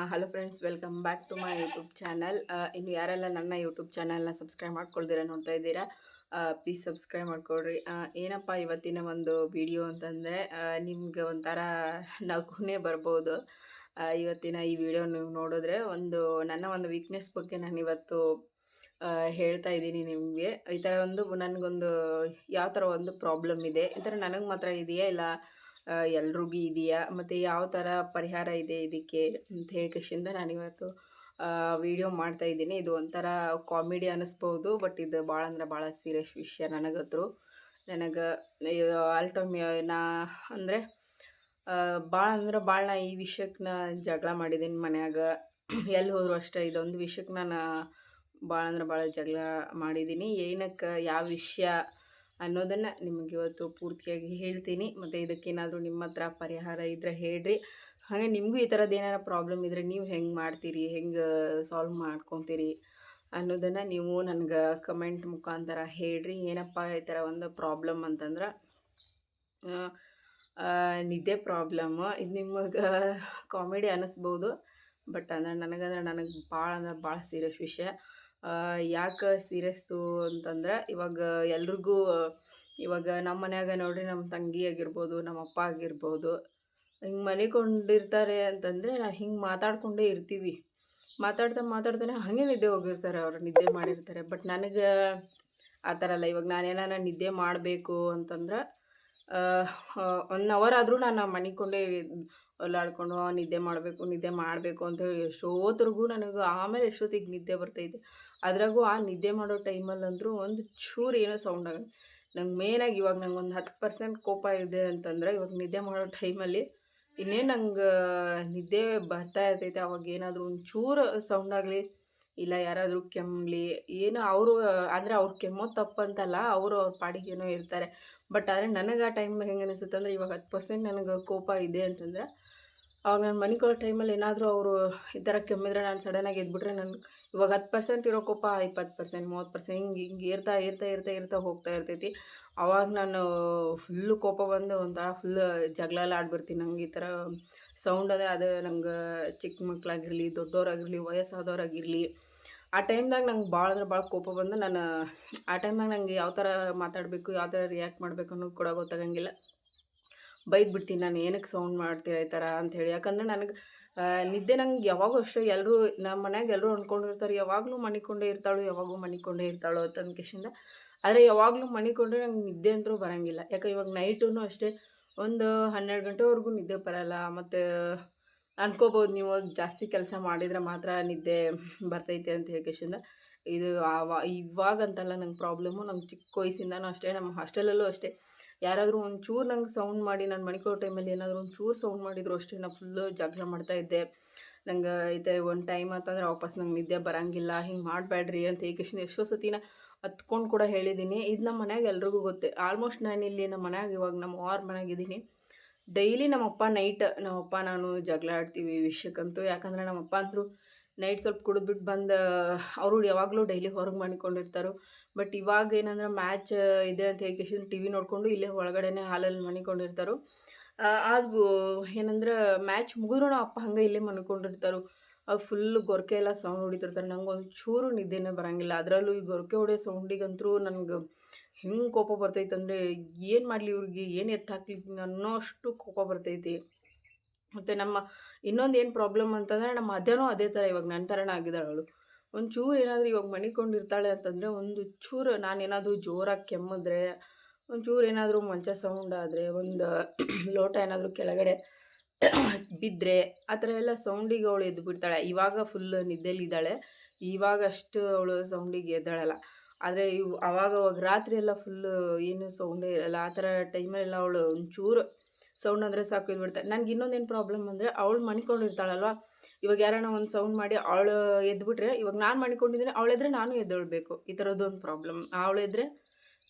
Hello friends welcome back to my YouTube channel ಇನ್ನು ಯಾರೆಲ್ಲ ನನ್ನ ಯೂಟ್ಯೂಬ್ ಚಾನಲ್ನ ಸಬ್ಸ್ಕ್ರೈಬ್ ಮಾಡ್ಕೊಳ್ದಿರ ನೋಡ್ತಾ ಇದ್ದೀರಾ ಪ್ಲೀಸ್ ಸಬ್ಸ್ಕ್ರೈಬ್ ಮಾಡ್ಕೊಳ್ರಿ. ಏನಪ್ಪ ಇವತ್ತಿನ ಒಂದು ವಿಡಿಯೋ ಅಂತಂದರೆ ನಿಮ್ಗೆ ಒಂಥರ ನಗುನೇ ಬರ್ಬೋದು. ಇವತ್ತಿನ ಈ ವಿಡಿಯೋ ನೀವು ನೋಡಿದ್ರೆ ಒಂದು, ನನ್ನ ಒಂದು ವೀಕ್ನೆಸ್ ಬಗ್ಗೆ ನಾನು ಇವತ್ತು ಹೇಳ್ತಾ ಇದ್ದೀನಿ ನಿಮಗೆ. ಈ ಥರ ಒಂದು, ನನಗೊಂದು ಯಾವ ಥರ ಒಂದು ಪ್ರಾಬ್ಲಮ್ ಇದೆ, ಈ ಥರ ನನಗೆ ಮಾತ್ರ ಇದೆಯಾ ಇಲ್ಲ ಎಲ್ರಿಗೂ ಇದೆಯಾ? ಮತ್ತು ಯಾವ ಥರ ಪರಿಹಾರ ಇದೆ ಇದಕ್ಕೆ ಅಂತ ಹೇಳಿಕೆಶಿಂದ ನಾನಿವತ್ತು ವಿಡಿಯೋ ಮಾಡ್ತಾ ಇದ್ದೀನಿ. ಇದು ಒಂಥರ ಕಾಮಿಡಿ ಅನ್ನಿಸ್ಬೋದು ಬಟ್ ಇದು ಭಾಳ ಅಂದ್ರೆ ಭಾಳ ಸೀರಿಯಸ್ ವಿಷಯ ನನಗತ್ರು ನನಗೆ ಆಲ್ ಟೈಮ್ ನಾ ಅಂದರೆ ಭಾಳ ಅಂದ್ರೆ ಭಾಳ ನಾ ಈ ವಿಷಯಕ್ಕೆ ನಾ ಜಗಳ ಮಾಡಿದ್ದೀನಿ ಮನ್ಯಾಗ. ಎಲ್ಲಿ ಹೋದರೂ ಅಷ್ಟೇ ಇದೊಂದು ವಿಷಯಕ್ಕೆ ನಾನು ಭಾಳ ಅಂದ್ರೆ ಭಾಳ ಜಗಳ ಮಾಡಿದ್ದೀನಿ ಏನಕ್ಕೆ, ಯಾವ ವಿಷಯ ಅನ್ನೋದನ್ನು ನಿಮಗೆ ಇವತ್ತು ಪೂರ್ತಿಯಾಗಿ ಹೇಳ್ತೀನಿ. ಮತ್ತು ಇದಕ್ಕೇನಾದರೂ ನಿಮ್ಮ ಹತ್ರ ಪರಿಹಾರ ಇದ್ದರೆ ಹೇಳ್ರಿ. ಹಾಗೆ ನಿಮಗೂ ಈ ಥರದ್ದು ಏನಾರ ಪ್ರಾಬ್ಲಮ್ ಇದ್ದರೆ ನೀವು ಹೆಂಗೆ ಮಾಡ್ತೀರಿ? ಹೆಂಗೆ ಸಾಲ್ವ್ ಮಾಡ್ಕೊತೀರಿ? ಅನ್ನೋದನ್ನು ನೀವು ನನಗೆ ಕಮೆಂಟ್ ಮುಖಾಂತರ ಹೇಳ್ರಿ. ಏನಪ್ಪ ಈ ಥರ ಒಂದು ಪ್ರಾಬ್ಲಮ್ ಅಂತಂದ್ರೆ ನಿದ್ದೆ ಪ್ರಾಬ್ಲಮ್ ಇದು ನಿಮಗೆ ಕಾಮಿಡಿ ಅನ್ನಿಸ್ಬೋದು ಬಟ್ ಅಂದ್ರೆ ನನಗಂದ್ರೆ ನನಗೆ ಭಾಳ ಅಂದ್ರೆ ಭಾಳ ಸೀರಿಯಸ್ ವಿಷಯ. ಯಾಕೆ ಸೀರಿಯಸ್ಸು ಅಂತಂದ್ರೆ ಇವಾಗ ಎಲ್ರಿಗೂ ಇವಾಗ ನಮ್ಮ ಮನ್ಯಾಗ ನೋಡ್ರಿ ನಮ್ಮ ತಂಗಿ ಆಗಿರ್ಬೋದು ನಮ್ಮ ಅಪ್ಪ ಆಗಿರ್ಬೋದು, ಹಿಂಗೆ ಮನಿಕೊಂಡಿರ್ತಾರೆ ಅಂತಂದರೆ ನಾ ಹಿಂಗೆ ಮಾತಾಡ್ಕೊಂಡೇ ಇರ್ತೀವಿ. ಮಾತಾಡ್ತಾ ಮಾತಾಡ್ತಾನೆ ಹಾಗೆ ನಿದ್ದೆ ಹೋಗಿರ್ತಾರೆ ಅವ್ರು, ನಿದ್ದೆ ಮಾಡಿರ್ತಾರೆ. ಬಟ್ ನನಗೆ ಆ ಥರ ಅಲ್ಲ, ಇವಾಗ ನಾನೇನಾರ ನಿದ್ದೆ ಮಾಡಬೇಕು ಅಂತಂದ್ರೆ ಒನ್ ಅವರ್ ಆದರೂ ನಾನು ಮನಿಕೊಂಡೇ ಒಲ್ಲಾಡ್ಕೊಂಡು "ಆ, ನಿದ್ದೆ ಮಾಡಬೇಕು ನಿದ್ದೆ ಮಾಡಬೇಕು ಅಂತ ಹೇಳಿ ಎಷ್ಟೊತ್ತರೆಗೂ ನನಗೆ ಆಮೇಲೆ ಎಷ್ಟೊತ್ತಿಗೆ ನಿದ್ದೆ ಬರ್ತೈತೆ ಅದ್ರಾಗೂ ಆ ನಿದ್ದೆ ಮಾಡೋ ಟೈಮಲ್ಲಂತೂ ಒಂದು ಚೂರು ಏನೋ ಸೌಂಡ್ ಆಗಲ್ಲ ನಂಗೆ ಮೇನಾಗಿ ಇವಾಗ ನಂಗೆ ಒಂದು ಹತ್ತು ಪರ್ಸೆಂಟ್ ಕೋಪ ಇದೆ ಅಂತಂದರೆ ಇವಾಗ ನಿದ್ದೆ ಮಾಡೋ ಟೈಮಲ್ಲಿ ಇನ್ನೇನು ನಂಗೆ ನಿದ್ದೆ ಬರ್ತಾ ಇರ್ತೈತೆ ಅವಾಗ ಏನಾದರೂ ಒಂದು ಚೂರು ಸೌಂಡ್ ಆಗಲಿ ಇಲ್ಲ ಯಾರಾದರೂ ಕೆಮ್ಮಲಿ ಏನು ಅವರು ಅಂದರೆ ಅವ್ರು ಕೆಮ್ಮೋ ತಪ್ಪಂತಲ್ಲ ಅವರು ಅವ್ರ ಪಾಡಿಗೆ ಏನೋ ಇರ್ತಾರೆ. ಬಟ್ ಆದರೆ ನನಗೆ ಆ ಟೈಮ್ ಹೆಂಗೆ ಅನಿಸುತ್ತೆ ಅಂದರೆ ಇವಾಗ ಹತ್ತು ಪರ್ಸೆಂಟ್ ನನಗೆ ಕೋಪ ಇದೆ ಅಂತಂದ್ರೆ ಅವಾಗ ನಾನು ಮನಿಕೊಳ್ಳೋ ಟೈಮಲ್ಲಿ ಏನಾದರೂ ಅವರು ಈ ಥರ ಕೆಮ್ಮಿದ್ರೆ ನಾನು ಸಡನ್ನಾಗಿ ಎದ್ಬಿಟ್ರೆ ನಾನು ಇವಾಗ ಹತ್ತು ಪರ್ಸೆಂಟ್ ಇರೋ ಕೋಪ ಇಪ್ಪತ್ತು ಪರ್ಸೆಂಟ್ ಮೂವತ್ತು ಪರ್ಸೆಂಟ್ ಹಿಂಗೆ ಹಿಂಗೆ ಏರ್ತಾ ಏರ್ತಾ ಏರ್ತಾ ಏರ್ತಾ ಹೋಗ್ತಾ ಇರ್ತೈತಿ. ಅವಾಗ ನಾನು ಫುಲ್ಲು ಕೋಪ ಬಂದು ಒಂಥರ ಫುಲ್ ಜಗಳ ಎಲ್ಲ ಆಡ್ಬಿಡ್ತೀನಿ. ನಂಗೆ ಈ ಥರ ಸೌಂಡ್ ಅದೇ, ಅದು ನಂಗೆ ಚಿಕ್ಕ ಮಕ್ಕಳಾಗಿರಲಿ ದೊಡ್ಡವರಾಗಿರಲಿ ವಯಸ್ಸಾದವ್ರಾಗಿರಲಿ, ಆ ಟೈಮ್ದಾಗ ನಂಗೆ ಭಾಳ ಅಂದ್ರೆ ಭಾಳ ಕೋಪ ಬಂದು ನಾನು ಆ ಟೈಮ್ದಾಗ ನಂಗೆ ಯಾವ ಥರ ಮಾತಾಡಬೇಕು, ಯಾವ ಥರ ರಿಯಾಕ್ಟ್ ಮಾಡಬೇಕು ಅನ್ನೋದು ಕೂಡ ಗೊತ್ತಾಗಂಗಿಲ್ಲ. ಬೈದು ಬಿಡ್ತೀನಿ ನಾನು ಏನಕ್ಕೆ ಸೌಂಡ್ ಮಾಡ್ತೀರ ಈ ಥರ ಅಂಥೇಳಿ. ಯಾಕಂದ್ರೆ ನನಗೆ ನಿದ್ದೆ ನಂಗೆ ಯಾವಾಗೂ ಅಷ್ಟೇ ಎಲ್ಲರೂ ನಮ್ಮ ಮನ್ಯಾಗ ಎಲ್ಲರೂ ಅಂದ್ಕೊಂಡಿರ್ತಾರೆ, ಯಾವಾಗಲೂ ಮಣಿಕೊಂಡೇ ಇರ್ತಾಳು ಯಾವಾಗೂ ಮಣಿಕೊಂಡೇ ಇರ್ತಾಳು ಅಂತ ಅನ್ಕೇಶಿಂದ ಆದರೆ ಯಾವಾಗಲೂ ಮಣಿಕೊಂಡ್ರೆ ನಂಗೆ ನಿದ್ದೆ ಅಂತೂ ಬರೋಂಗಿಲ್ಲ. ಯಾಕೆ ಇವಾಗ ನೈಟೂ ಅಷ್ಟೇ ಒಂದು ಹನ್ನೆರಡು ಗಂಟೆವರೆಗೂ ನಿದ್ದೆ ಬರೋಲ್ಲ. ಮತ್ತು ಅನ್ಕೋಬೋದು ನೀವು ಜಾಸ್ತಿ ಕೆಲಸ ಮಾಡಿದರೆ ಮಾತ್ರ ನಿದ್ದೆ ಬರ್ತೈತೆ ಅಂತ ಹೇಳ್ಕೇಶಿಂದ ಇದು ಆವ, ಇವಾಗಂತಲ್ಲ ನಂಗೆ ಪ್ರಾಬ್ಲಮ್ಮು ನಮ್ಮ ಚಿಕ್ಕ ವಯಸ್ಸಿಂದನೂ ಅಷ್ಟೇ, ನಮ್ಮ ಹಾಸ್ಟೆಲಲ್ಲೂ ಅಷ್ಟೇ. ಯಾರಾದರೂ ಒಂಚೂರು ನಂಗೆ ಸೌಂಡ್ ಮಾಡಿ ನಾನು ಮಣಿಕೋ ಟೈಮಲ್ಲಿ ಏನಾದರೂ ಒಂಚೂರು ಸೌಂಡ್ ಮಾಡಿದ್ರು ಅಷ್ಟೇ, ನಾನು ಫುಲ್ಲು ಜಗಳ ಮಾಡ್ತಾ ಇದ್ದೆ. ನಂಗೆ ಇದೆ ಒಂದು ಟೈಮ್ ಅಂತಂದ್ರೆ ವಾಪಸ್ ನಂಗೆ ನಿದ್ದೆ ಬರೋಂಗಿಲ್ಲ, ಹಿಂಗೆ ಮಾಡಬೇಡ್ರಿ ಅಂತ ಏಕೆಶಿಂದ ಎಷ್ಟೋ ಸತಿನ ಹತ್ಕೊಂಡು ಕೂಡ ಹೇಳಿದ್ದೀನಿ ಇದು ನಮ್ಮ ಮನ್ಯಾಗ ಎಲ್ರಿಗೂ ಗೊತ್ತೇ ಆಲ್ಮೋಸ್ಟ್ ನಾನು ಇಲ್ಲಿ ನಮ್ಮ ಮನ್ಯಾಗ ಇವಾಗ ನಮ್ಮ ಅವ್ರ ಮನೆಯಾಗಿದ್ದೀನಿ ಡೈಲಿ ನಮ್ಮಪ್ಪ ನೈಟ್ ನಮ್ಮಪ್ಪ ನಾನು ಜಗಳ ಆಡ್ತೀವಿ ಈ ವಿಷಯಕ್ಕಂತೂ. ಯಾಕಂದರೆ ನಮ್ಮಪ್ಪ ಅಂತೂ ನೈಟ್ ಸ್ವಲ್ಪ ಕುಡಿದ್ಬಿಟ್ಟು ಬಂದು, ಅವರು ಯಾವಾಗಲೂ ಡೈಲಿ ಹೊರಗೆ ಮನಿಕೊಂಡಿರ್ತಾರೆ ಬಟ್ ಇವಾಗ ಏನಂದ್ರೆ ಮ್ಯಾಚ್ ಇದೆ ಅಂತ ಹೇಳಿ ಟಿ ವಿ ನೋಡಿಕೊಂಡು ಇಲ್ಲೇ ಒಳಗಡೆನೇ ಹಾಲಲ್ಲಿ ಮನಿಕೊಂಡಿರ್ತಾರೆ. ಅದು ಏನಂದ್ರೆ ಮ್ಯಾಚ್ ಮುಗಿದ್ರು ಅಪ್ಪ ಹಂಗೆ ಇಲ್ಲೇ ಮನ್ಕೊಂಡಿರ್ತಾರೋ. ಫುಲ್ ಗೊರಕೆ ಎಲ್ಲ ಸೌಂಡ್ ಹೊಡಿತಿರ್ತಾರೆ. ನಂಗೆ ಒಂದು ಚೂರು ನಿದ್ದೆನೇ ಬರೋಂಗಿಲ್ಲ. ಅದರಲ್ಲೂ ಈ ಗೊರಕೆ ಹೊಡೆ ಸೌಂಡಿಗಂತೂ ನನಗೆ ಹೆಂಗೆ ಕೋಪ ಬರ್ತೈತೆ ಅಂದರೆ ಏನು ಮಾಡಲಿ ಇವ್ರಿಗೆ? ಏನು ಎತ್ತಾಕ್ಲಿ ಅನ್ನೋ ಅಷ್ಟು ಕೋಪ ಬರ್ತೈತಿ. ಮತ್ತು ನಮ್ಮ ಇನ್ನೊಂದು ಏನು ಪ್ರಾಬ್ಲಮ್ ಅಂತಂದರೆ ನಮ್ಮ ಅದೇನೋ ಅದೇ ಥರ ಇವಾಗ ನನ್ನ ಥರನೇ ಆಗಿದ್ದಾಳೆ ಅವಳು ಒಂದು ಚೂರು ಏನಾದರೂ ಇವಾಗ ಮಣಿಕೊಂಡಿರ್ತಾಳೆ ಅಂತಂದರೆ ಒಂದು ಚೂರು ನಾನೇನಾದರೂ ಜೋರಾಗಿ ಕೆಮ್ಮಿದ್ರೆ, ಒಂಚೂರು ಚೂರು ಏನಾದರೂ ಮಂಚ ಸೌಂಡ್ ಆದರೆ, ಒಂದು ಲೋಟ ಏನಾದರೂ ಕೆಳಗಡೆ ಬಿದ್ದರೆ ಆ ಥರ ಎಲ್ಲ ಸೌಂಡಿಗೆ ಅವಳು ಎದ್ದು ಬಿಡ್ತಾಳೆ. ಇವಾಗ ಫುಲ್ ನಿದ್ದೆಲಿದ್ದಾಳೆ ಇವಾಗ ಅಷ್ಟು ಅವಳು ಸೌಂಡಿಗೆ ಎದ್ದಾಳಲ್ಲ. ಆದರೆ ಇವು ಅವಾಗ ಅವಾಗ ರಾತ್ರಿ ಎಲ್ಲ ಫುಲ್ಲು ಏನು ಸೌಂಡೇ ಇರಲ್ಲ. ಆ ಥರ ಟೈಮಲ್ಲೆಲ್ಲ ಅವಳು ಒಂಚೂರು ಸೌಂಡ್ ಅಂದರೆ ಸಾಕು, ಇದ್ಬಿಡ್ತಾಳೆ. ನನಗೆ ಇನ್ನೊಂದೇನು ಪ್ರಾಬ್ಲಮ್ ಅಂದರೆ, ಅವಳು ಮನಿಕೊಂಡಿರ್ತಾಳಲ್ವ ಇವಾಗ ಯಾರನ್ನ ಒಂದು ಸೌಂಡ್ ಮಾಡಿ ಅವಳು ಎದ್ಬಿಟ್ರೆ, ಇವಾಗ ನಾನು ಮಾಡಿಕೊಂಡಿದ್ದೀನಿ ಅವಳೆದ್ರೆ ನಾನು ಎದ್ದೇಳಬೇಕು. ಈ ಥರದ್ದೊಂದು ಪ್ರಾಬ್ಲಮ್ ಅವಳೆದ್ರೆ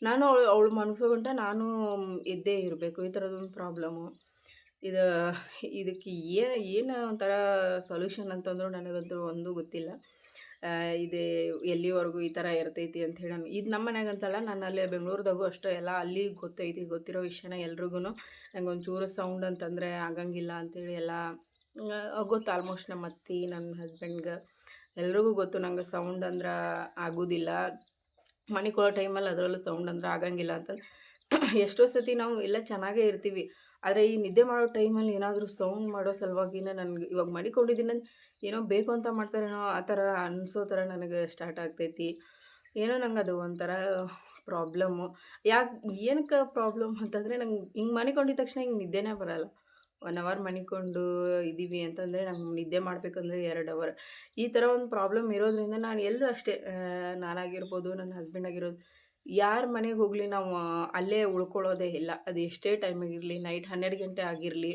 ನಾನು ಅವಳು ಅವಳು ಮನಸೋ ಗಂಟ ನಾನು ಎದ್ದೇ ಇರಬೇಕು. ಈ ಥರದ್ದೊಂದು ಪ್ರಾಬ್ಲಮ್ಮು ಇದು, ಇದಕ್ಕೆ ಏನು ಏನು ಒಂಥರ ಸೊಲ್ಯೂಷನ್ ಅಂತಂದ್ರೂ ನನಗಂತೂ ಒಂದೂ ಗೊತ್ತಿಲ್ಲ. ಇದೇ ಎಲ್ಲಿವರೆಗೂ ಈ ಥರ ಇರ್ತೈತಿ ಅಂತ ಹೇಳಿ ಇದು ನಮ್ಮ ಮನ್ಯಾಗಂತಲ್ಲ, ನಾನು ಅಲ್ಲೇ ಬೆಂಗಳೂರದಾಗೂ ಅಷ್ಟೇ, ಎಲ್ಲ ಅಲ್ಲಿ ಗೊತ್ತೈತಿ, ಗೊತ್ತಿರೋ ವಿಷಯನ ಎಲ್ರಿಗೂ ನಂಗೆ ಒಂಚೂರು ಸೌಂಡ್ ಅಂತಂದರೆ ಆಗಂಗಿಲ್ಲ ಅಂತೇಳಿ ಎಲ್ಲ ಗೊತ್ತು ಆಲ್ಮೋಸ್ಟ್ ನಮ್ಮ ಅತ್ತಿ ನನ್ನ ಹಸ್ಬೆಂಡ್ಗೆ ಎಲ್ರಿಗೂ ಗೊತ್ತು ನಂಗೆ ಸೌಂಡ್ ಅಂದ್ರೆ ಆಗೋದಿಲ್ಲ. ಮನೆ ಕೊಡೋ ಟೈಮಲ್ಲಿ ಅದರಲ್ಲೂ ಸೌಂಡ್ ಅಂದ್ರೆ ಆಗಂಗಿಲ್ಲ ಅಂತ. ಎಷ್ಟೋ ಸತಿ ನಾವು ಎಲ್ಲ ಚೆನ್ನಾಗೇ ಇರ್ತೀವಿ. ಆದರೆ ಈ ನಿದ್ದೆ ಮಾಡೋ ಟೈಮಲ್ಲಿ ಏನಾದರೂ ಸೌಂಡ್ ಮಾಡೋ ಸಲುವಾಗಿನ ನನಗೆ ಇವಾಗ ಮಡಿಕೊಂಡಿದ್ದೀನಿ ಏನೋ ಬೇಕು ಅಂತ ಮಾಡ್ತಾರೇನೋ ಆ ಥರ ಅನಿಸೋ ಥರ ನನಗೆ ಸ್ಟಾರ್ಟ್ ಆಗ್ತೈತಿ. ಏನೋ ನಂಗೆ ಅದು ಒಂಥರ ಪ್ರಾಬ್ಲಮ್ಮು ಯಾಕೆ, ಏನಕ್ಕೆ ಪ್ರಾಬ್ಲಮ್ ಅಂತಂದರೆ ನಂಗೆ ಹಿಂಗೆ ಮನಿಕೊಂಡಿದ ತಕ್ಷಣ ಹಿಂಗೆ ನಿದ್ದೆನೇ ಬರಲ್ಲ. ಒನ್ ಅವರ್ ಮನಿಕೊಂಡು ಇದ್ದೀವಿ ಅಂತಂದರೆ ನಂಗೆ ನಿದ್ದೆ ಮಾಡಬೇಕಂದ್ರೆ ಎರಡು ಅವರ್ ಈ ಥರ ಒಂದು ಪ್ರಾಬ್ಲಮ್ ಇರೋದ್ರಿಂದ ನಾನು ಎಲ್ಲೂ ಅಷ್ಟೇ ನಾನಾಗಿರ್ಬೋದು ನನ್ನ ಹಸ್ಬೆಂಡ್ ಆಗಿರೋದು, ಯಾರ ಮನೆಗೆ ಹೋಗಲಿ ನಾವು ಅಲ್ಲೇ ಉಳ್ಕೊಳ್ಳೋದೇ ಇಲ್ಲ. ಅದು ಎಷ್ಟೇ ಟೈಮಾಗಿರಲಿ ನೈಟ್ ಹನ್ನೆರಡು ಗಂಟೆ ಆಗಿರಲಿ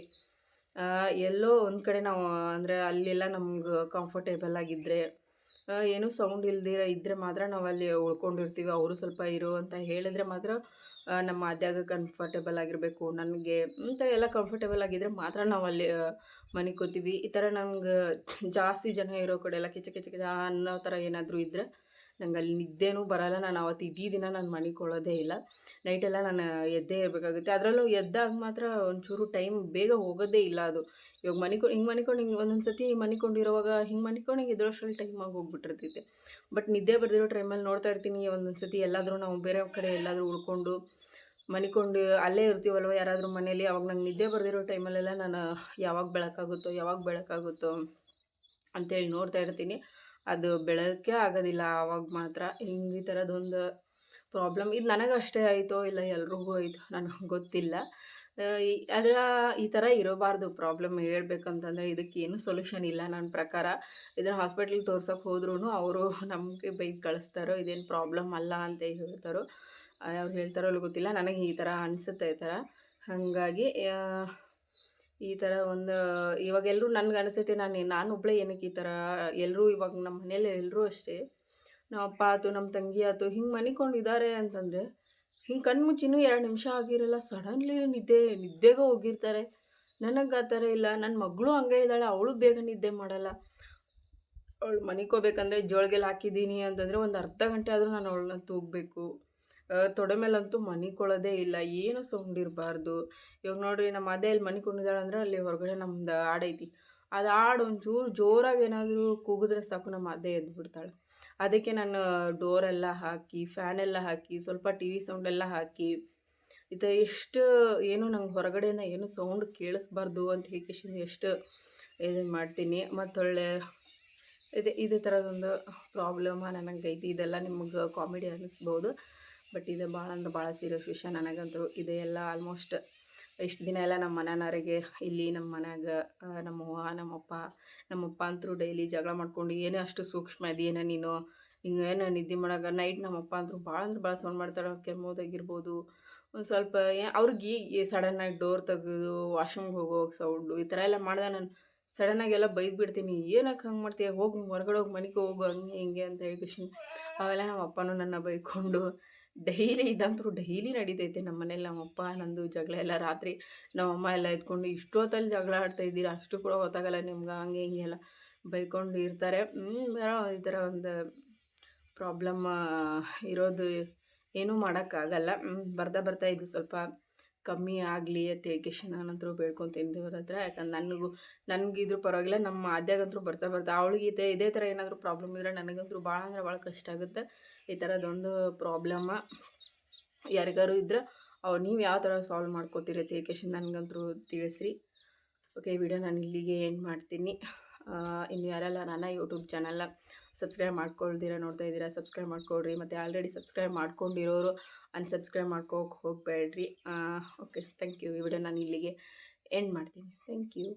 ಎಲ್ಲೋ ಒಂದು ಕಡೆ ನಾವು ಅಂದರೆ ಅಲ್ಲೆಲ್ಲ ನಮ್ಗೆ ಕಂಫರ್ಟೇಬಲ್ ಆಗಿದ್ದರೆ ಏನೂ ಸೌಂಡ್ ಇಲ್ದಿರ ಇದ್ದರೆ ಮಾತ್ರ ನಾವು ಅಲ್ಲಿ ಉಳ್ಕೊಂಡಿರ್ತೀವಿ. ಅವರು ಸ್ವಲ್ಪ ಇರು ಅಂತ ಹೇಳಿದ್ರೆ ಮಾತ್ರ ನಮ್ಮ ಅದ್ಯಾಗ ಕಂಫರ್ಟೇಬಲ್ ಆಗಿರಬೇಕು. ನನಗೆ ಅಂತ ಎಲ್ಲ ಕಂಫರ್ಟೇಬಲ್ ಆಗಿದ್ದರೆ ಮಾತ್ರ ನಾವು ಅಲ್ಲಿ ಮನಿಕೋತೀವಿ ಈ ಥರ ನಂಗೆ ಜಾಸ್ತಿ ಜನ ಇರೋ ಕಡೆ ಎಲ್ಲ ಕಿಚ ಕಿಚ ಕಿಚ ಅನ್ನೋ ಥರ ಏನಾದರೂ ಇದ್ದರೆ ನಂಗೆ ಅಲ್ಲಿ ನಿದ್ದೆನೂ ಬರಲ್ಲ. ನಾನು ಅವತ್ತು ಇಡೀ ದಿನ ನಾನು ಮನಿಕೊಳ್ಳೋದೇ ಇಲ್ಲ. ನೈಟೆಲ್ಲ ನಾನು ಎದ್ದೇ ಇರಬೇಕಾಗುತ್ತೆ. ಅದರಲ್ಲೂ ಎದ್ದಾಗ ಮಾತ್ರ ಒಂಚೂರು ಟೈಮ್ ಬೇಗ ಹೋಗೋದೇ ಇಲ್ಲ ಅದು. ಇವಾಗ ಮನಿಕೊಂಡು ಹಿಂಗೆ ಮನಿಕೊಂಡು ಹಿಂಗೆ ಒಂದೊಂದು ಸತಿ ಮನಿಕೊಂಡಿರೋವಾಗ ಹಿಂಗೆ ಮನಿಕೊಂಡು ಹಿಂಗೆ ಟೈಮ್ ಆಗಿ ಹೋಗ್ಬಿಟ್ಟಿರ್ತೈತೆ. ಬಟ್ ನಿದ್ದೆ ಬರ್ದಿರೋ ಟೈಮಲ್ಲಿ ನೋಡ್ತಾ ಇರ್ತೀನಿ ಒಂದೊಂದು ಸತಿ ಎಲ್ಲಾದರೂ ನಾವು ಬೇರೆ ಕಡೆ ಎಲ್ಲಾದರೂ ಉಳ್ಕೊಂಡು ಮನಿಕೊಂಡು ಅಲ್ಲೇ ಇರ್ತೀವಲ್ವ ಯಾರಾದರೂ ಮನೇಲಿ, ಅವಾಗ ನಂಗೆ ನಿದ್ದೆ ಬರೆದಿರೋ ಟೈಮಲ್ಲೆಲ್ಲ ನಾನು ಯಾವಾಗ ಬೆಳಕಾಗುತ್ತೋ ಯಾವಾಗ ಬೆಳಕಾಗುತ್ತೋ ಅಂತೇಳಿ ನೋಡ್ತಾ ಇರ್ತೀನಿ. ಅದು ಬೆಳಕೇ ಆಗೋದಿಲ್ಲ, ಆವಾಗ ಮಾತ್ರ. ಹಿಂಗೆ ಈ ಥರದೊಂದು ಪ್ರಾಬ್ಲಮ್. ಇದು ನನಗೆ ಅಷ್ಟೇ ಆಯಿತೋ ಇಲ್ಲ ಎಲ್ರಿಗೂ ಆಯಿತು ನನಗೆ ಗೊತ್ತಿಲ್ಲ. ಅದರ, ಈ ಥರ ಇರಬಾರ್ದು ಪ್ರಾಬ್ಲಮ್ ಹೇಳ್ಬೇಕಂತಂದರೆ ಇದಕ್ಕೆ ಏನು ಸೊಲ್ಯೂಷನ್ ಇಲ್ಲ ನನ್ನ ಪ್ರಕಾರ. ಇದನ್ನು ಹಾಸ್ಪಿಟ್ಲಿಗೆ ತೋರ್ಸೋಕೆ ಹೋದ್ರೂ ಅವರು ನಮಗೆ ಬೈಕ್ ಕಳಿಸ್ತಾರೋ, ಇದೇನು ಪ್ರಾಬ್ಲಮ್ ಅಲ್ಲ ಅಂತ ಹೇಳ್ತಾರೋ, ಅವ್ರು ಹೇಳ್ತಾರೋ ಅಲ್ಲಿ ಗೊತ್ತಿಲ್ಲ. ನನಗೆ ಈ ಥರ ಅನಿಸುತ್ತೆ ಈ ಥರ. ಹಾಗಾಗಿ ಈ ಥರ ಒಂದು, ಇವಾಗ ಎಲ್ಲರೂ ನನಗೆ ಅನಿಸುತ್ತೆ, ನಾನು ನಾನು ಒಬ್ಬಳೇ ಏನಕ್ಕೆ ಈ ಥರ ಎಲ್ಲರೂ ಇವಾಗ ನಮ್ಮ ಮನೇಲಿ ಎಲ್ಲರೂ ಅಷ್ಟೇ. ನಮ್ಮ ಅಪ್ಪ ಆಯ್ತು ನಮ್ಮ ತಂಗಿ ಆಯ್ತು ಹಿಂಗೆ ಮನಿಕೊಂಡಿದ್ದಾರೆ ಅಂತಂದರೆ, ಹಿಂಗೆ ಕಣ್ಣು ಮುಚ್ಚಿನೂ ಎರಡು ನಿಮಿಷ ಆಗಿರಲ್ಲ, ಸಡನ್ಲಿ ನಿದ್ದೆ, ನಿದ್ದೆಗೆ ಹೋಗಿರ್ತಾರೆ. ನನಗೆ ಆ ಥರ ಇಲ್ಲ ನನ್ನ ಮಗಳು ಹಂಗೆ ಇದ್ದಾಳೆ, ಅವಳು ಬೇಗ ನಿದ್ದೆ ಮಾಡಲ್ಲ. ಅವಳು ಮನಿಕೋಬೇಕಂದ್ರೆ ಜೋಳಿಗೆಲ್ಲ ಹಾಕಿದ್ದೀನಿ ಅಂತಂದರೆ ಒಂದು ಅರ್ಧ ಗಂಟೆ ಆದರೂ ನಾನು ಅವಳನ್ನ ತೂಗಬೇಕು. ತೊಡೆ ಮೇಲಂತೂ ಮನಿಕೊಳ್ಳೋದೇ ಇಲ್ಲ, ಏನು ಸೌಂಡ್ ಇರಬಾರ್ದು. ಇವಾಗ ನೋಡಿರಿ ನಮ್ಮ ಅದೇ ಇಲ್ಲಿ ಮನಿಕೊಂಡಿದ್ದಾಳೆ ಅಂದರೆ ಅಲ್ಲಿ ಹೊರಗಡೆ ನಮ್ದು ಆಡೈತಿ. ಅದು ಹಾಡು ಒಂಚೂರು ಜೋರಾಗಿ ಏನಾದರೂ ಕೂಗಿದ್ರೆ ಸಾಕು ನಮ್ಮ ಅದೇ ಬಿಡ್ತಾಳೆ. ಅದಕ್ಕೆ ನಾನು ಡೋರೆಲ್ಲ ಹಾಕಿ, ಫ್ಯಾನೆಲ್ಲ ಹಾಕಿ, ಸ್ವಲ್ಪ ಟಿ ವಿ ಸೌಂಡೆಲ್ಲ ಹಾಕಿ ಇದು ಎಷ್ಟು ಏನು ನಂಗೆ ಹೊರಗಡೆಯಿಂದ ಏನು ಸೌಂಡ್ ಕೇಳಿಸ್ಬಾರ್ದು ಅಂತ ಹೇಳಿ ಎಷ್ಟು ಇದು ಮಾಡ್ತೀನಿ ಮತ್ತು ಒಳ್ಳೆ ಇದೆ, ಇದೇ ಥರದೊಂದು ಪ್ರಾಬ್ಲಮ್ ನನಗೆ ಐತಿ ಇದೆಲ್ಲ ನಿಮ್ಗೆ ಕಾಮಿಡಿ ಅನ್ನಿಸ್ಬೋದು, ಬಟ್ ಇದು ಭಾಳ ಅಂದ್ರೆ ಭಾಳ ಸೀರಿಯಸ್ ವಿಷಯ ನನಗಂತೂ. ಇದೆಲ್ಲ ಆಲ್ಮೋಸ್ಟ್ ಇಷ್ಟು ದಿನ ಎಲ್ಲ ನಮ್ಮ ಮನೆಯವರಿಗೆ, ಇಲ್ಲಿ ನಮ್ಮ ಮನ್ಯಾಗ ನಮ್ಮವ್ವ ನಮ್ಮಪ್ಪ ನಮ್ಮಪ್ಪ ಅಂತೂ ಡೈಲಿ ಜಗಳ ಮಾಡ್ಕೊಂಡು, ಏನೇ ಅಷ್ಟು ಸೂಕ್ಷ್ಮ ಅದೇನ ನೀನು ಏನು ನಿದ್ದೆ ಮಾಡಾಗ ನೈಟ್ ನಮ್ಮಪ್ಪ ಅಂದರು ಭಾಳ ಅಂದ್ರೆ ಭಾಳ ಸೌಂಡ್ ಮಾಡ್ತಾರೆ ಕೆಮ್ಮೋದಾಗಿರ್ಬೋದು ಒಂದು ಸ್ವಲ್ಪ ಅವ್ರಿಗೆ ಸಡನ್ನಾಗಿ ಡೋರ್ ತೆಗೆದು ವಾಶ್ರೂಮ್ಗೆ ಹೋಗೋ ಸೌಂಡು ಈ ಥರ ಎಲ್ಲ ಮಾಡಿದೆ ನಾನು ಸಡನ್ನಾಗಿ ಎಲ್ಲ ಬೈದು ಬಿಡ್ತೀನಿ ಏನಕ್ಕೆ ಹಂಗೆ ಮಾಡ್ತೀಯ, ಹೋಗಿ, ಹೊರಗಡೆ ಹೋಗಿ, ಮನೆಗೆ ಹೋಗು, ಹಂಗೆ, ಹಿಂಗೆ ಅಂತ ಹೇಳಿ ಅವೆಲ್ಲ ನಮ್ಮ ಅಪ್ಪನೂ ನನ್ನ ಬೈಕೊಂಡು ಡೈಲಿ ಇದಂತೂ ಡೈಲಿ ನಡೀತೈತೆ ನಮ್ಮ ಮನೇಲಿ ನಮ್ಮಪ್ಪ ನಂದು ಜಗಳ ಎಲ್ಲ ರಾತ್ರಿ. ನಮ್ಮಮ್ಮ ಎಲ್ಲ ಎತ್ಕೊಂಡು ಇಷ್ಟೊತ್ತಲ್ಲಿ ಜಗಳ ಆಡ್ತಾ ಇದ್ದೀರಾ? ಅಷ್ಟು ಕೂಡ ಗೊತ್ತಾಗಲ್ಲ ನಿಮ್ಗೆ, ಹಂಗೆ ಹಿಂಗೆ ಎಲ್ಲ ಬೈಕೊಂಡು ಇರ್ತಾರೆ. ಈ ಥರ ಒಂದು ಪ್ರಾಬ್ಲಮ್ ಇರೋದು ಏನೂ ಮಾಡೋಕ್ಕಾಗಲ್ಲ. ಬರ್ತಾ ಬರ್ತಾ ಇದು ಸ್ವಲ್ಪ ಕಮ್ಮಿ ಆಗಲಿ ಅಂತ ಹೇಳ್ಕೇಶನ್ ನಾನಂತರೂ ಬೇಡ್ಕೊತೀನಿ ದೇವ್ರ ಹತ್ರ? ಯಾಕಂದ್ರೆ ನನಗೂ, ನನಗೆ ನನಗಿದ್ರು ಪರವಾಗಿಲ್ಲ, ನಮ್ಮ ಆದ್ಯಾಗಂತೂ ಬರ್ತಾ ಬರ್ತಾ ಅವಳಿಗೆ ಇದೇ ಇದೇ ಥರ ಏನಾದರೂ ಪ್ರಾಬ್ಲಮ್ ಇದ್ರೆ ನನಗಂತೂ ಭಾಳ ಅಂದ್ರೆ ಭಾಳ ಕಷ್ಟ ಆಗುತ್ತೆ. ಈ ಥರದೊಂದು ಪ್ರಾಬ್ಲಮ್ಮ ಯಾರಿಗಾರು ಇದ್ರೆ ಅವ್ರು ನೀವು ಯಾವ ಥರ ಸಾಲ್ವ್ ಮಾಡ್ಕೋತೀರಿ ಅಂತ ನನಗಂತೂ ತಿಳಿಸ್ರಿ. ಓಕೆ ವಿಡಿಯೋ ನಾನು ಇಲ್ಲಿಗೆ ಏನು ಮಾಡ್ತೀನಿ. ಇನ್ನು ಯಾರೆಲ್ಲ ನನ್ನ ಯೂಟ್ಯೂಬ್ ಚಾನಲ್ನ ಸಬ್ಸ್ಕ್ರೈಬ್ ಮಾಡ್ಕೊಳ್ದಿರ, ನೋಡ್ತಾ ಇದ್ದೀರಾ ಸಬ್ಸ್ಕ್ರೈಬ್ ಮಾಡ್ಕೊಳ್ರಿ. ಮತ್ತು ಆಲ್ರೆಡಿ ಸಬ್ಸ್ಕ್ರೈಬ್ ಮಾಡ್ಕೊಂಡಿರೋರು ಅನ್ಸಬ್ಸ್ಕ್ರೈಬ್ ಮಾಡ್ಕೋಕೆ ಹೋಗಬೇಡ್ರಿ. ಓಕೆ ಥ್ಯಾಂಕ್ ಯು ಈ ವಿಡಿಯೋ ನಾನು ಇಲ್ಲಿಗೆ ಎಂಡ್ ಮಾಡ್ತೀನಿ. Thank you